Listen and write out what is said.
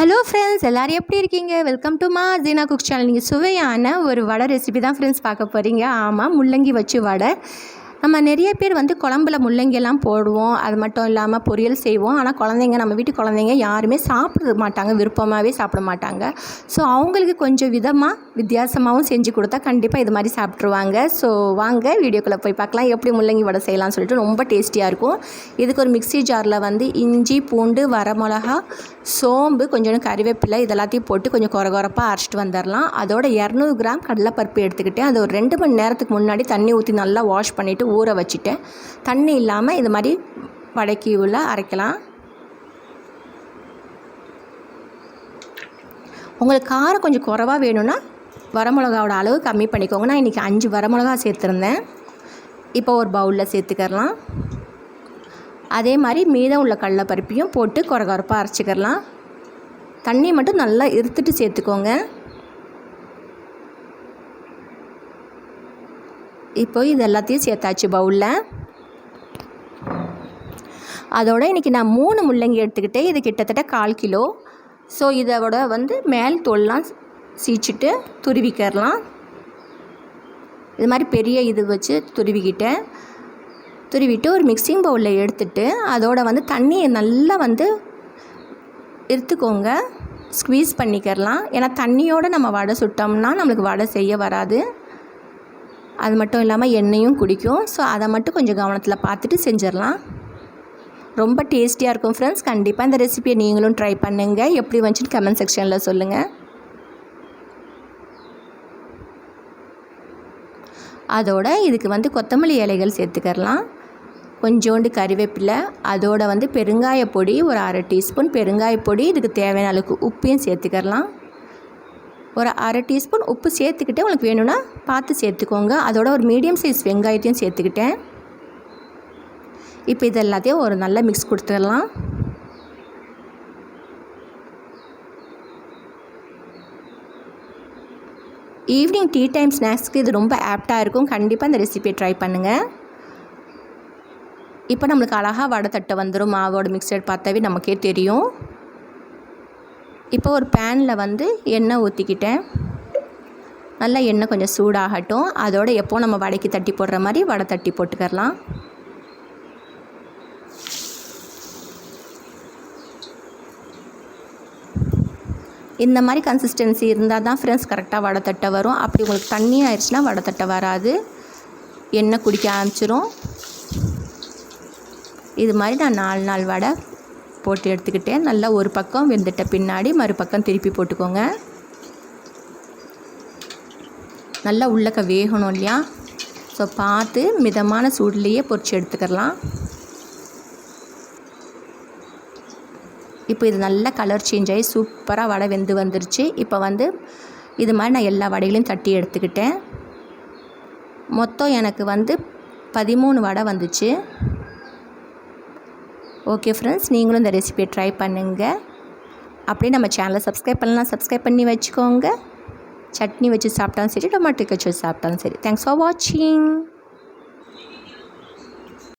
Hello friends எல்லோரும் எப்படி இருக்கீங்க? வெல்கம் டு மா ஜீனா குக் சேனல் நீங்கள் சுவையான ஒரு வடை ரெசிபி தான் ஃப்ரெண்ட்ஸ் பார்க்க போகிறீங்க ஆமாம் முள்ளங்கி வச்சு வடை. நம்ம நிறைய பேர் வந்து குழம்புல முள்ளங்கியெல்லாம் போடுவோம். அது மட்டும் இல்லாமல் பொரியல் செய்வோம். ஆனால் குழந்தைங்க நம்ம வீட்டு குழந்தைங்க யாருமே சாப்பிட மாட்டாங்க. விருப்பமாகவே சாப்பிட மாட்டாங்க. ஸோ அவங்களுக்கு கொஞ்சம் விதமாக வித்தியாசமாகவும் செஞ்சு கொடுத்தா கண்டிப்பாக இது மாதிரி சாப்பிட்ருவாங்க ஸோ வாங்க வீடியோக்குள்ளே போய் பார்க்கலாம். எப்படி முள்ளங்கி வடை செய்யலாம்னு சொல்லிட்டு ரொம்ப டேஸ்டியாக இருக்கும். இதுக்கு ஒரு மிக்ஸி ஜாரில் வந்து இஞ்சி பூண்டு வரமிளகா சோம்பு கொஞ்சோண்டு கறிவேப்பிலை இதெல்லாத்தையும் போட்டு கொஞ்சம் குறை குறைப்பாக அரைச்சிட்டு வந்துடலாம் அதோட இரநூறு கிராம் கடலைப்பருப்பு எடுத்துக்கிட்டு அது ஒரு ரெண்டு மணி நேரத்துக்கு முன்னாடி தண்ணி ஊற்றி நல்லா வாஷ் பண்ணிவிட்டு ஊற வச்சுட்டேன். தண்ணி இல்லாமல் இது மாதிரி வடக்கி உள்ள அரைக்கலாம். உங்களுக்கு காரம் கொஞ்சம் குறவாக வேணும்னா வரமிளகாவோட அளவு கம்மி பண்ணிக்கோங்க. நான் இன்றைக்கி அஞ்சு வரமிளகா சேர்த்துருந்தேன். இப்போ ஒரு பவுலில் சேர்த்துக்கிறலாம் அதே மாதிரி மீதம் உள்ள கடலைப்பருப்பையும் போட்டு குறை குறப்பாக அரைச்சிக்கிறலாம் தண்ணி மட்டும் நல்லா இருத்துட்டு சேர்த்துக்கோங்க. இப்போ இது எல்லாத்தையும் சேர்த்தாச்சு பவுலில். அதோட இன்றைக்கி நான் மூணு முள்ளங்கி எடுத்துக்கிட்டேன். இது கிட்டத்தட்ட கால் கிலோ. ஸோ இதோட வந்து மேல் தோல்லாம் சீச்சிட்டு துருவிக்கிறலாம். இது மாதிரி பெரிய இது வச்சு துருவிக்கிட்டேன். துருவிட்டு ஒரு மிக்சிங் பவுலில் எடுத்துட்டு அதோட வந்து தண்ணியை நல்லா வந்து எடுத்துக்கோங்க. ஸ்க்வீஸ் பண்ணிக்கிறலாம். ஏன்னா தண்ணியோடு நம்ம வடை சுட்டோம்னா நம்மளுக்கு வடை செய்ய வராது. அது மட்டும் இல்லாமல் எண்ணெயும் குடிக்கும். ஸோ அதை மட்டும் கொஞ்சம் கவனத்தில் பார்த்துட்டு செஞ்சிடலாம். ரொம்ப டேஸ்டியாக இருக்கும் ஃப்ரெண்ட்ஸ் கண்டிப்பாக இந்த ரெசிபியை நீங்களும் ட்ரை பண்ணுங்கள் எப்படி வந்துச்சுன்னு கமெண்ட் செக்ஷனில் சொல்லுங்கள் அதோட இதுக்கு வந்து கொத்தமல்லி இலைகள் சேர்த்துக்கிறலாம். கொஞ்சோண்டு கறிவேப்பிலை அதோட வந்து பெருங்காய பொடி ஒரு அரை டீஸ்பூன் பெருங்காய பொடி இதுக்கு தேவையான அளவுக்கு உப்பையும் சேர்த்துக்கிறலாம். ஒரு அரை டீஸ்பூன் உப்பு சேர்த்துக்கிட்டு உங்களுக்கு வேணும்னா பார்த்து சேர்த்துக்கோங்க. அதோட ஒரு மீடியம் சைஸ் வெங்காயத்தையும் சேர்த்துக்கிட்டேன். இப்போ இது எல்லாத்தையும் ஒரு நல்ல மிக்ஸ் கொடுத்துடலாம். ஈவினிங் டீ டைம் ஸ்நாக்ஸ்க்கு இது ரொம்ப ஆப்டாக இருக்கும். கண்டிப்பாக இந்த ரெசிபியை ட்ரை பண்ணுங்கள் இப்போ நம்மளுக்கு அழகாக வடை தட்டை வந்துடும் மாவோட மிக்சர் பார்த்தாவே நமக்கே தெரியும். இப்போ ஒரு பேனில் வந்து எண்ணெய் ஊற்றிக்கிட்டேன் நல்லா எண்ணெய் கொஞ்சம் சூடாகட்டும். அதோடு எப்போ நம்ம வடைக்கு தட்டி போடுற மாதிரி வடை தட்டி போட்டுக்கரலாம் இந்த மாதிரி கன்சிஸ்டன்சி இருந்தால் தான் ஃப்ரெண்ட்ஸ் கரெக்டாக வடை தட்டை வரும். அப்படி உங்களுக்கு தண்ணி ஆயிடுச்சுன்னா வடை தட்டை வராது. எண்ணெய் குடிக்க ஆரம்பிச்சிரும். இது மாதிரி நான் நாலு நாள் வடை போட்டு எடுத்துக்கிட்டேன் நல்லா ஒரு பக்கம் வெந்துட்ட பின்னாடி மறுபக்கம் திருப்பி போட்டுக்கோங்க. நல்லா உள்ளக்க வேகணும் இல்லையா? ஸோ பார்த்து மிதமான சூட்லேயே பொறிச்சு எடுத்துக்கலாம். இப்போ இது நல்ல கலர் சேஞ்ச் ஆகி சூப்பராக வடை வெந்து வந்துருச்சு. இப்போ வந்து இது மாதிரி நான் எல்லா வடைகளையும் தட்டி எடுத்துக்கிட்டேன். மொத்தம் எனக்கு வந்து பதிமூணு வடை வந்துச்சு. ஓகே ஃப்ரெண்ட்ஸ் நீங்களும் இந்த ரெசிபியை ட்ரை பண்ணுங்கள் அப்படியே நம்ம சேனலை சப்ஸ்கிரைப் பண்ணலாம். சப்ஸ்கிரைப் பண்ணி வச்சுக்கோங்க. சட்னி வச்சு சாப்பிட்டாலும் சரி டொமேட்டோ வச்சு சாப்பிட்டாலும் சரி. தேங்க்ஸ் ஃபார் வாட்சிங்